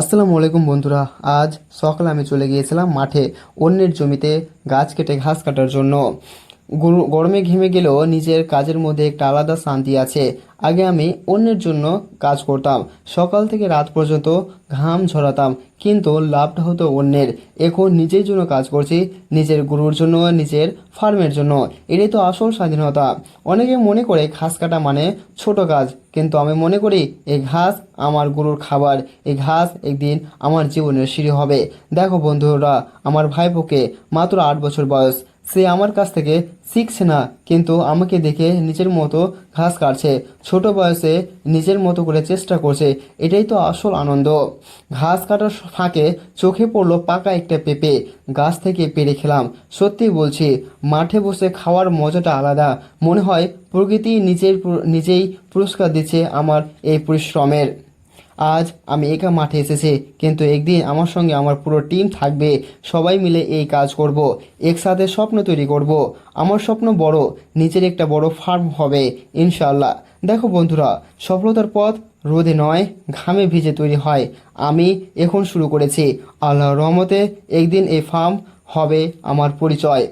আসসালামু আলাইকুম বন্ধুরা, আজ সকালে আমি চলে গিয়েছিলাম মাঠে অন্যের জমিতে গাছ কেটে ঘাস কাটার জন্য। গরমে ঘেমে গেলেও নিজের কাজের মধ্যে একটা আলাদা শান্তি আছে। আগে আমি অন্যের জন্য কাজ করতাম। সকাল থেকে রাত পর্যন্ত ঘাম ঝরাতাম, কিন্তু লাভটা হতো অন্যের। এখন নিজের জন্য কাজ করছি, নিজের গরুর জন্য, নিজের ফার্মের জন্য। এটাই তো আসল স্বাধীনতা। অনেকে মনে করে ঘাস কাটা মানে ছোট কাজ, কিন্তু আমি মনে করি এই ঘাস আমার গরুর খাবার এই ঘাস একদিন আমার জীবনের সিঁড়ি হবে। দেখো বন্ধুরা, আমার ভাইপোকে মাত্র আট বছর বয়স। সে আমার কাছ থেকে শিখছে না, কিন্তু আমাকে দেখে নিজের মতো ঘাস কাটছে। ছোট বয়সে নিজের মতো করে চেষ্টা করছে, এটাই তো আসল আনন্দ। ঘাস কাটার ফাঁকে চোখে পড়ল পাকা একটা পেঁপে। গাছ থেকে পেরে খেলাম। সত্যি বলছি, মাঠে বসে খাওয়ার মজাটা আলাদা। মনে হয় প্রকৃতি নিজের নিজেই পুরস্কার দিচ্ছে আমার এই পরিশ্রমের। আজ আমি একা মাঠে এসেছি, কিন্তু একদিন আমার সঙ্গে আমার পুরো টিম থাকবে। সবাই মিলে এই কাজ করব, একসাথে স্বপ্ন তৈরি করব। আমার স্বপ্ন বড় নিজের একটা বড় ফার্ম হবে ইনশাল্লাহ দেখো বন্ধুরা, সফলতার পথ রোদে নয়, ঘামে ভিজে তৈরি হয়। আমি এখন শুরু করেছি। আল্লাহর রহমতে একদিন এই ফার্ম হবে আমার পরিচয়।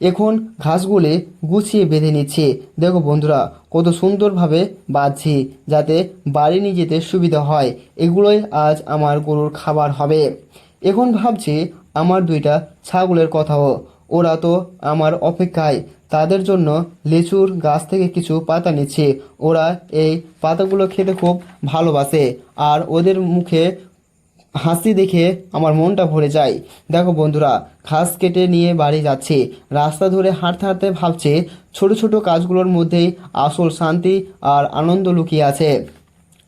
এখন ঘাসগুলি গুছিয়ে বেঁধে নিচ্ছি। দেখো বন্ধুরা, কত সুন্দরভাবে বাঁধছি যাতে বাড়ি নিয়ে যেতে সুবিধা হয়। এগুলোই আজ আমার গরুর খাবার হবে। এখন ভাবছি আমার দুইটা ছাগলের কথাও। ওরা তো আমার অপেক্ষায়। তাদের জন্য লিচুর গাছ থেকে কিছু পাতা নিচ্ছি। ওরা এই পাতাগুলো খেতে খুব ভালোবাসে। আর ওদের মুখে হাসি দেখে আমার মনটা ভরে যায়। দেখো বন্ধুরা, ঘাস কেটে নিয়ে বাড়ি যাচ্ছে। রাস্তা ধরে হাঁটতে হাঁটতে ভাবছে, ছোট ছোট কাজগুলোর মধ্যেই আসল শান্তি আর আনন্দ লুকিয়ে আছে।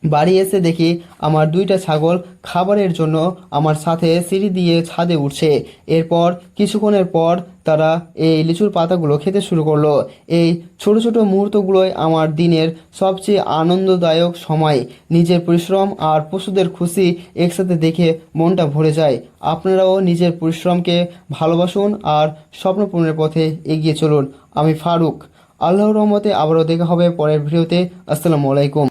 বাড়ি এসে দেখি আমার দুইটা ছাগল খাবারের জন্য আমার সাথে সিঁড়ি দিয়ে ছাদে উঠছে। এরপর কিছুক্ষণের পর তারা এই লিচুর পাতাগুলো খেতে শুরু করল। এই ছোট ছোট মুহূর্তগুলোই আমার দিনের সবচেয়ে আনন্দদায়ক সময়। নিজের পরিশ্রম আর পশুদের খুশি একসাথে দেখে মনটা ভরে যায়। আপনারাও নিজের পরিশ্রমকে ভালোবাসুন আর স্বপ্ন পূরণের পথে এগিয়ে চলুন। আমি ফারুক। আল্লাহর রহমতে আবারও দেখা হবে পরের ভিডিওতে। আসসালামু আলাইকুম।